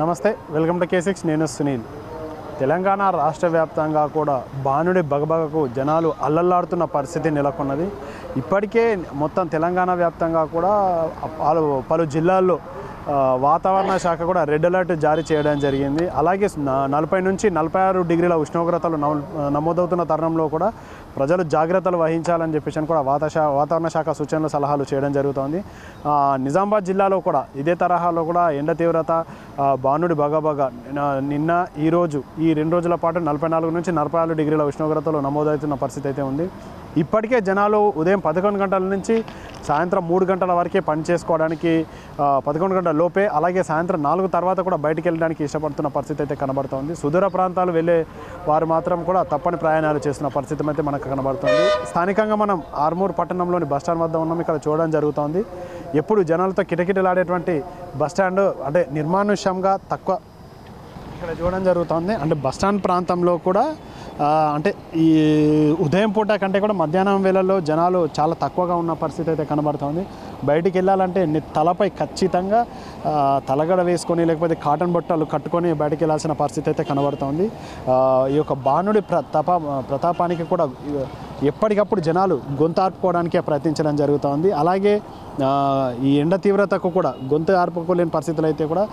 నమస్తే welcome to K six నేను సునీల్. తెలంగాణ రాష్ట్ర వ్యాప్తంగా కూడా బాణుడి బగబగకు జనాలు అల్లల్లాడుతున్న పరిస్థితి నెలకొన్నది. ఇప్పటికే మొత్తం తెలంగాణ వ్యాప్తంగా కూడా పలు పలు జిల్లాల్లో వాతావరణ శాఖ కూడా రెడ్ అలర్ట్ జారీ చేయడం జరిగింది. అలాగే నలభై నుంచి నలభై ఆరు డిగ్రీల ఉష్ణోగ్రతలు నమో- నమోదవుతున్న తరుణంలో కూడా ప్రజలు జాగ్రత్తలు వహించాలని చెప్పేసి కూడా వాతాశా వాతావరణ శాఖ సూచనలు సలహాలు చేయడం జరుగుతోంది. నిజామాబాద్ జిల్లాలో కూడా ఇదే తరహాలో కూడా ఎండ తీవ్రత భానుడి బాణుడి బగబగ నిన్న- నిన్న ఈరోజు ఈ రెండు రోజుల పాటు నలభై నాలుగు నుంచి నలభై ఆరు డిగ్రీల ఉష్ణోగ్రతలు నమోదవుతున్న పరిస్థితి అయితే ఉంది. ఇప్పటికే జనాలు ఉదయం పదకొండు గంటల నుంచి సాయంత్రం మూడు గంటల వరకే పని చేసుకోవడానికి పదకొండు గంటల లోపే అలాగే సాయంత్రం నాలుగు తర్వాత కూడా బయటికి వెళ్ళడానికి ఇష్టపడుతున్న పరిస్థితి అయితే కనబడుతోంది. సుదూర ప్రాంతాలు వెళ్ళే వారు మాత్రం కూడా తప్పని ప్రయాణాలు చేస్తున్న పరిస్థితి అయితే మనకు కనబడుతుంది. స్థానికంగా మనం ఆర్మూర్ పట్టణంలోని బస్టాండ్ వద్ద ఉన్నాం. ఇక్కడ చూడడం జరుగుతోంది. ఎప్పుడు జనాలతో కిటకిటలాడేటువంటి బస్టాండ్ అంటే నిర్మానుష్యంగా తక్కువ ఇక్కడ చూడడం జరుగుతుంది. అంటే బస్టాండ్ ప్రాంతంలో కూడా అంటే ఈ ఉదయం పూట కంటే కూడా మధ్యాహ్నం వేళల్లో జనాలు చాలా తక్కువగా ఉన్న పరిస్థితి అయితే కనబడుతుంది. బయటికి వెళ్ళాలంటే తలపై ఖచ్చితంగా తలగడ వేసుకొని లేకపోతే కాటన్ బట్టలు కట్టుకొని బయటికి వెళ్ళాల్సిన పరిస్థితి అయితే కనబడుతుంది. ఈ యొక్క బాణుడి ప్రతాప ప్రతాపానికి కూడా ఎప్పటికప్పుడు జనాలు గొంతు ఆర్పుకోవడానికే ప్రయత్నించడం జరుగుతోంది. అలాగే ఈ ఎండ తీవ్రతకు కూడా గొంతు ఆర్పుకోలేని పరిస్థితులు అయితే కూడా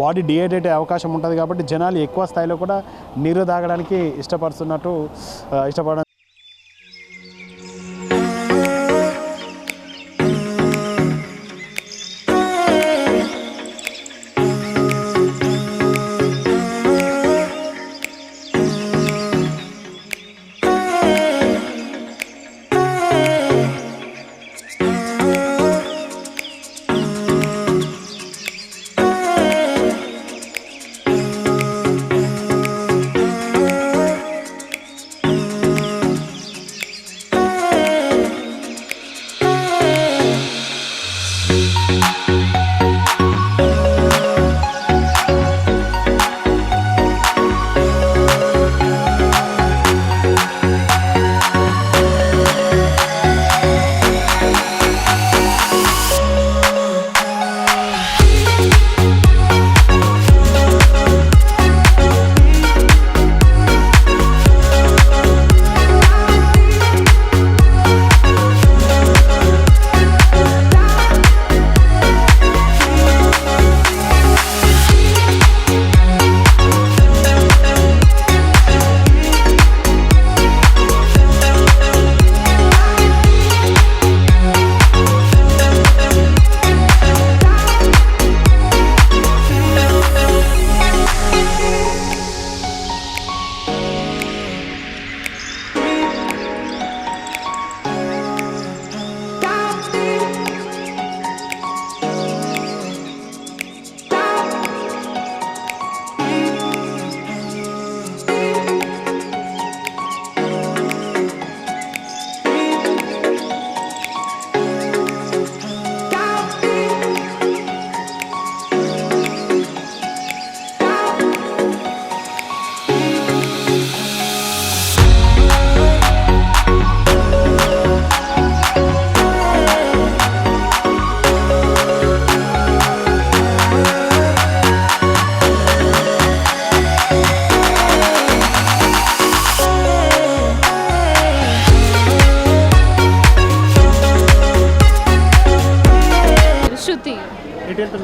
బాడీ డిహైడ్రేట్ అయ్యే అవకాశం ఉంటుంది కాబట్టి జనాలు ఎక్కువ స్థాయిలో కూడా నీరు తాగడానికి ఇష్టపడుతున్నట్టు ఆ,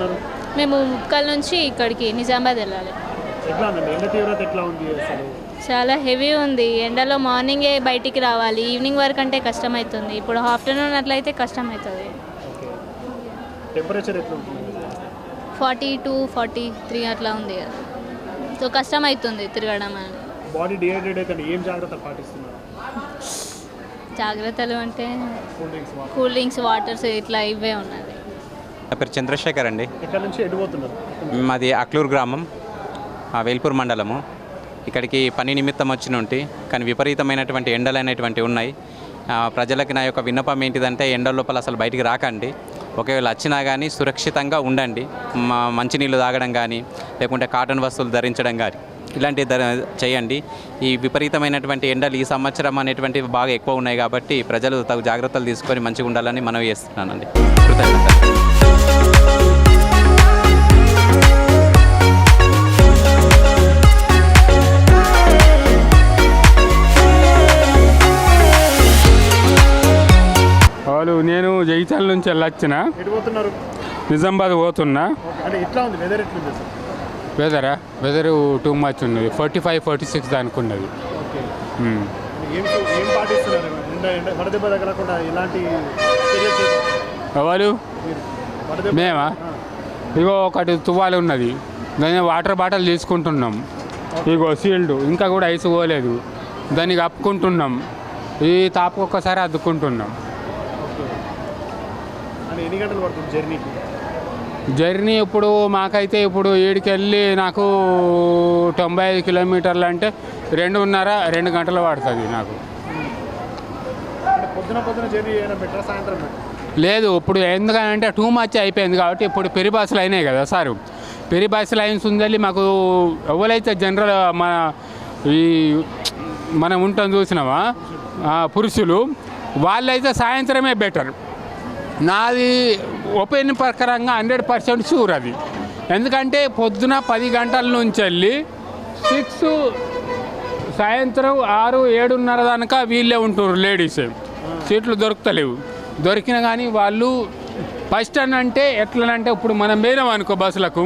వెళ్తున్నారు మేము ముక్కల్ నుంచి ఇక్కడికి నిజామాబాద్ వెళ్ళాలి. ఎట్లా ఉందండి ఎండ తీవ్రత ఎట్లా ఉంది అసలు? చాలా హెవీ ఉంది. ఎండలో మార్నింగే బయటికి రావాలి. ఈవినింగ్ వరకు అంటే కష్టమవుతుంది ఇప్పుడు ఆఫ్టర్నూన్ అట్లయితే కష్టమవుతుంది ఓకే. టెంపరేచర్ ఎట్లా ఉంటుంది? ఫార్టీ టూ ఫార్టీ త్రీ అట్లా ఉంది. కదా సో కష్టమవుతుంది తిరగడం అని. బాడీ డిహైడ్రేట్ అయితే ఏం జాగ్రత్త పాటిస్తున్నారు? జాగ్రత్తలు అంటే cool drinks cool drinks waters ఇట్లా ఇవే ఉన్నది నా పేరు చంద్రశేఖర్ అండి. నుంచి మాది అక్లూరు గ్రామం ఆ వేల్పూర్ మండలము. ఇక్కడికి పని నిమిత్తం వచ్చిన ఉంటి కానీ విపరీతమైనటువంటి ఎండలు అనేటువంటివి ఉన్నాయి. ప్రజలకి నా యొక్క విన్నపం ఏంటిదంటే ఎండల లోపల అసలు బయటికి రాకండి. ఒకవేళ వచ్చినా కానీ సురక్షితంగా ఉండండి. మా మంచినీళ్ళు తాగడం కానీ లేకుంటే కాటన్ వస్తువులు ధరించడం కానీ ఇలాంటివి ధర చేయండి. ఈ విపరీతమైనటువంటి ఎండలు ఈ సంవత్సరం అనేటువంటివి బాగా ఎక్కువ ఉన్నాయి కాబట్టి ప్రజలు తగు జాగ్రత్తలు తీసుకొని మంచిగా ఉండాలని మనవి చేస్తున్నానండి. కృతజ్ఞతలు. నుంచి వెళ్ళొచ్చిన. ఎటు పోతున్నారు? నిజామాబాద్ పోతున్నా. వెదర్ వెదరా టూ మచ్ ఉన్నది ఫార్టీ ఫైవ్ ఫార్టీ సిక్స్ దానికి ఉన్నది. ఎవరు? మేమా? ఇగో ఒకటి తువ్వాలి ఉన్నది. దాని వాటర్ బాటిల్ తీసుకుంటున్నాం. ఇగో సీల్డ్ ఇంకా కూడా ఐస్ పోలేదు. దాన్ని కప్పుకుంటున్నాం. ఈ తాపు ఒక్కసారి అద్దుకుంటున్నాం. అంటే ఎన్ని గంటలు పడుతుంది జర్నీకి జర్నీ ఇప్పుడు మాకైతే ఇప్పుడు ఈడికి వెళ్ళి నాకు తొంభై ఐదు కిలోమీటర్లు అంటే రెండున్నర రెండు గంటలు పడుతుంది నాకు? లేదు ఇప్పుడు ఎందుకంటే టూ మచ్ అయిపోయింది కాబట్టి ఇప్పుడు పెరి బస్సులు అయినాయి కదా సార్. పెరి బస్సు లైన్స్ ఉందని మాకు ఎవరైతే జనరల్ మన ఈ మనం ఉంటాం చూసినామా పురుషులు వాళ్ళైతే సాయంత్రమే బెటర్. నాది ఒపీనియన్ ప్రకారంగా హండ్రెడ్ పర్సెంట్ షూర్ అది. ఎందుకంటే పొద్దున పది గంటల నుంచి వెళ్ళి సిక్స్ సాయంత్రం ఆరు ఏడున్నర దాకా వీళ్ళే ఉంటున్నారు లేడీస్ సీట్లు దొరుకుతలేవు. దొరికిన కానీ వాళ్ళు ఫస్ట్ అని అంటే ఎట్లనంటే ఇప్పుడు మనం పోయినాం అనుకో బస్సులకు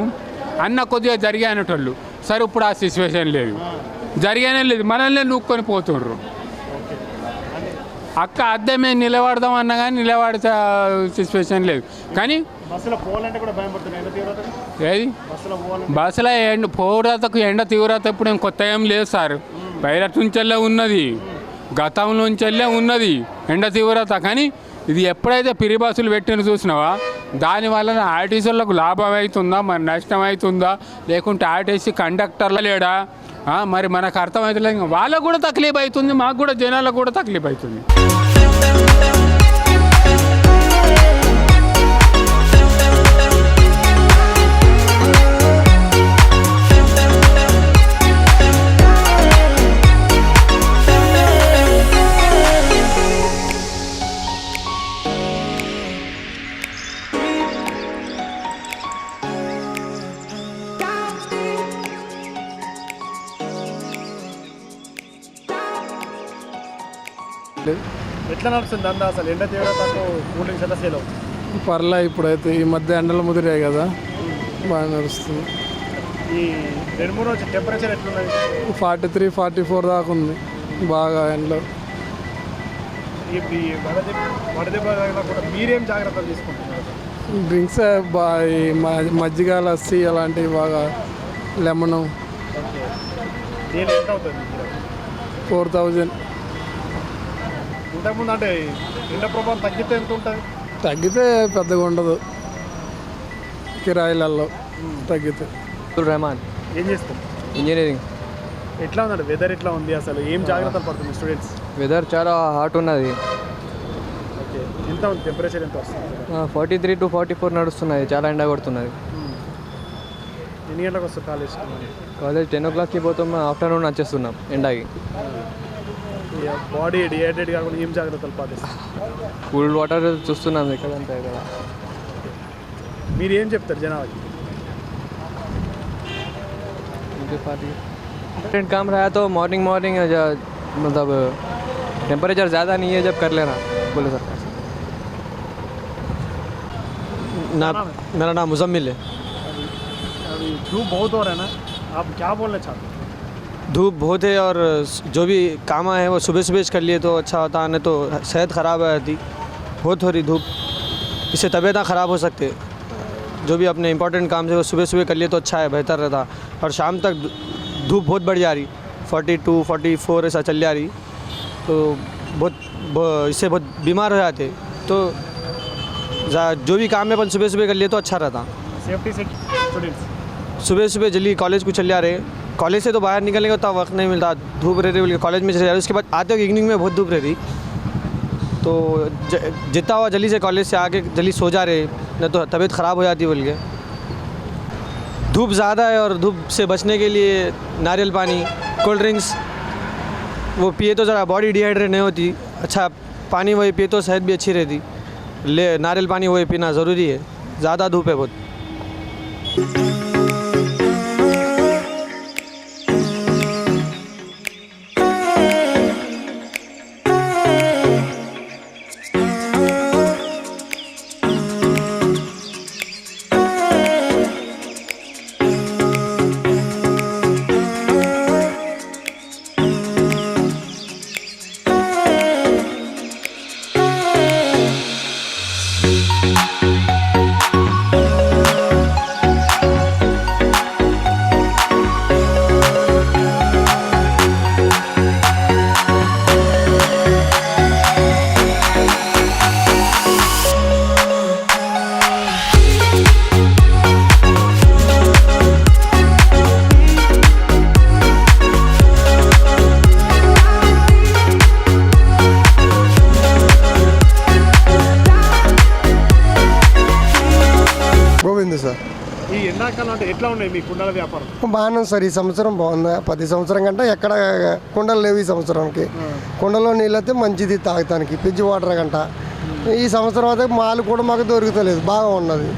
అన్న కొద్దిగా జరిగానటోళ్ళు. సరే ఇప్పుడు ఆ సిచ్యువేషన్ లేదు. జరిగానే లేదు. మనల్ని నూక్కొని పోతుండ్రు. అక్క అద్దె మేము నిలబడదాం అన్నా కానీ నిలబడే సిచ్యువేషన్ లేదు. కానీ ఏది? బస్సులో ఎండ పౌరతకు ఎండ తీవ్రత ఇప్పుడు ఏం కొత్త ఏం లేదు సార్. బయట నుంచెల్లే ఉన్నది. గతం నుంచెల్లే ఉన్నది ఎండ తీవ్రత. కానీ ఇది ఎప్పుడైతే పిరి బస్సులు పెట్టిన చూసినావా? దాని వలన ఆర్టీసీలకు లాభం అవుతుందా? మరి నష్టం అవుతుందా? లేకుంటే ఆర్టీసీ కండక్టర్లు లేడా? మరి మనకు అర్థమవుతుంది వాళ్ళకు కూడా తక్లీఫ్ అవుతుంది మాకు కూడా జనాలకు కూడా తక్లీఫ్ అవుతుంది. ఎట్లా నడుస్తుంది దందా అసలు. ఎండ తీవ్రతకు కూల్ డ్రింక్స్ ఎట్లా సేల్ అవుతుంది. పర్లే ఇప్పుడైతే ఈ మధ్య ఎండలు ముదిరాయి కదా బాగా నడుస్తుంది. ఈ రెండు మూడు రోజు టెంపరేచర్ ఎట్లున్నది? ఫార్టీ త్రీ ఫార్టీ ఫోర్ దాకా ఉంది బాగా ఎండలో. ఈ ఈ వడదెబ్బ వడదెబ్బ మీరేం జాగ్రత్తలు తీసుకుంటున్నారు? డ్రింక్స్ బాగా ఈ మ- మజ్జిగ లస్సీ అలాంటివి బాగా లెమన్. ఓకే. దీని ఎంత అవుతుంది? Four thousand. అంటే ఎండ ప్రభావం తగ్గితే ఎంత ఉంటుంది? తగ్గితే పెద్దగా ఉండదు. కిరాయిలలో తగ్గితే. రెహమాన్. ఏం చేస్తాం ఇంజనీరింగ్. ఎట్లా ఉందండి వెదర్ ఎట్లా ఉంది అసలు? ఏం జాగ్రత్తలు పడుతుంది స్టూడెంట్స్ వెదర్ చాలా హాట్ ఉన్నది. ఓకే ఎంత ఉంది? టెంపరేచర్ ఎంత వస్తుంది? Forty three to forty four నడుస్తున్నది చాలా ఎండ కొడుతున్నది. ఎన్ని గంటలకు వస్తుంది కాలేజ్ కాలేజ్ టెన్ ఓ క్లాక్కి పోతాం ఆఫ్టర్నూన్ వచ్చేస్తున్నాం ఎండకి. బాడీ డిహైడ్రేట్ కాకుండా ఏం జాగ్రత్తలు పాటిస్తారు కూల్ వాటర్ చూస్తున్నాం ఎక్కడంతా ఇక్కడ మీరు ఏం చెప్తారు జనాలకి इंपॉर्टेंट काम रहा तो मॉर्निंग मॉर्निंग मतलब टेम्परेचर ज़्यादा नहीं है जब कर लेना बोले सर ना मेरा नाम मुजम्मिल है अभी धूप बहुत हो रहा है ना आप क्या बोलना चाहते हैं धूप बहुत है और जो भी काम है वो सुबह सुबह कर लिए तो अच्छा होता नहीं तो सेहत ख़राब जाती। बहुत हो रही धूप। इससे तबीयत ख़राब हो सकते। जो भी अपने इंपॉर्टेंट काम से वो सुबह सुबह कर लिए तो अच्छा है, बेहतर रहता। और शाम तक धूप बहुत बढ़ जा रही। फोर्टी टू फोर्टी फोर ऐसा चल जा रही। तो बहुत इससे बहुत बीमार हो जाते। तो जा- भी काम है अपन सुबह सुबह कर लिए तो अच्छा रहता। सेफ्टी से सुबह सुबह जल्दी कॉलेज को चले जा रहे कॉलेज से तो बाहर निकलने का उतना वक्त नहीं मिलता, धूप रह रही बोल कॉलेज में चले जा रहे उसके बाद आते हो इवनिंग में बहुत धूप रहती। तो जितना हुआ जल्दी से कॉलेज से आके जल्दी सो जा रहे नहीं तो तबीयत ख़राब हो जाती बोल के धूप ज़्यादा है और धूप से बचने के लिए नारियल पानी कोल्ड ड्रिंक्स वो पिए तो ज़रा बॉडी डिहाइड्रेट नहीं होती। अच्छा पानी वही पिए तो सेहत भी अच्छी रहती। ले, नारियल पानी वही पीना ज़रूरी है। ज़्यादा धूप है बहुत। ఎట్లా ఉన్నాయి మీ కుండల వ్యాపారం? బాగానే సార్. ఈ సంవత్సరం బాగుంది. పది సంవత్సరం కంటే ఎక్కడ కుండలు లేవు ఈ సంవత్సరంకి కుండలో నీళ్ళు అయితే మంచిది తాగటానికి. ఫ్రిడ్జ్ వాటర్ కంట ఈ సంవత్సరం అయితే మాలు కూడా మాకు దొరుకుతలేదు. బాగా ఉన్నది.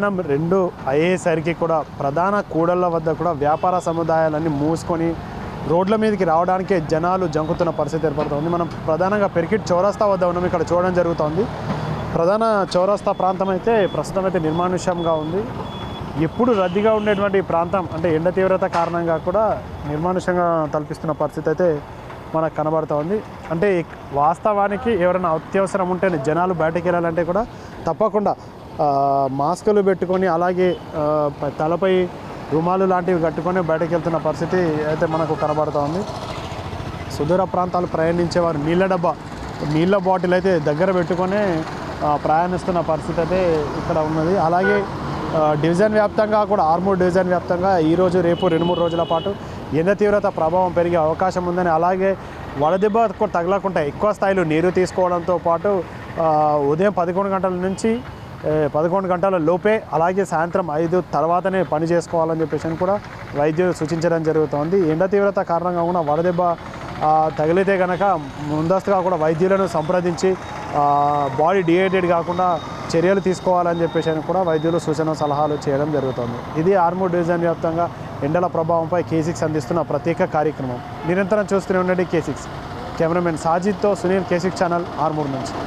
మధ్యాహ్నం రెండు అయ్యేసరికి కూడా ప్రధాన కూడళ్ళ వద్ద కూడా వ్యాపార సముదాయాలన్నీ మూసుకొని రోడ్ల మీదకి రావడానికే జనాలు జంకుతున్న పరిస్థితి ఏర్పడుతుంది. మనం ప్రధానంగా పెరికిట్ చౌరస్తా వద్ద ఉన్నాం. ఇక్కడ చూడడం జరుగుతోంది. ప్రధాన చౌరస్తా ప్రాంతం అయితే ప్రస్తుతం అయితే నిర్మానుష్యంగా ఉంది. ఎప్పుడు రద్దీగా ఉండేటువంటి ప్రాంతం అంటే ఎండ తీవ్రత కారణంగా కూడా నిర్మానుష్యంగా తలపిస్తున్న పరిస్థితి అయితే మనకు కనబడుతోంది. అంటే వాస్తవానికి ఎవరైనా అత్యవసరం ఉంటే జనాలు బయటకు వెళ్ళాలంటే కూడా తప్పకుండా మాస్కులు పెట్టుకొని అలాగే తలపై రుమాలు లాంటివి కట్టుకొని బయటకు వెళ్తున్న పరిస్థితి అయితే మనకు కనబడుతూ ఉంది. సుదూర ప్రాంతాలు ప్రయాణించేవారు నీళ్ళ డబ్బా నీళ్ళ బాటిల్ అయితే దగ్గర పెట్టుకొని ప్రయాణిస్తున్న పరిస్థితి అయితే ఇక్కడ ఉన్నది. అలాగే డివిజన్ వ్యాప్తంగా కూడా ఆర్మూర్ డివిజన్ వ్యాప్తంగా ఈరోజు రేపు రెండు మూడు రోజుల పాటు ఎండ తీవ్రత ప్రభావం పెరిగే అవకాశం ఉందని అలాగే వడదెబ్బ కూడా తగలకుండా ఎక్కువ స్థాయిలో నీరు తీసుకోవడంతో పాటు ఉదయం పదకొండు గంటల నుంచి పదకొండు గంటల లోపే అలాగే సాయంత్రం ఐదు తర్వాతనే పని చేసుకోవాలని చెప్పేసి అని కూడా వైద్యులు సూచించడం జరుగుతోంది. ఎండ తీవ్రత కారణంగా కూడా వడదెబ్బ తగిలితే కనుక ముందస్తుగా కూడా వైద్యులను సంప్రదించి బాడీ డిహైడ్రేట్ కాకుండా చర్యలు తీసుకోవాలని చెప్పేసి అని కూడా వైద్యులు సూచన సలహాలు చేయడం జరుగుతుంది. ఇది ఆర్మూర్ డివిజన్ వ్యాప్తంగా ఎండల ప్రభావంపై కే సిక్స్ అందిస్తున్న ప్రత్యేక కార్యక్రమం. నిరంతరం చూస్తూనే ఉండండి K six cameraman సాజిద్తో Sunil K six channel Armoor నుంచి.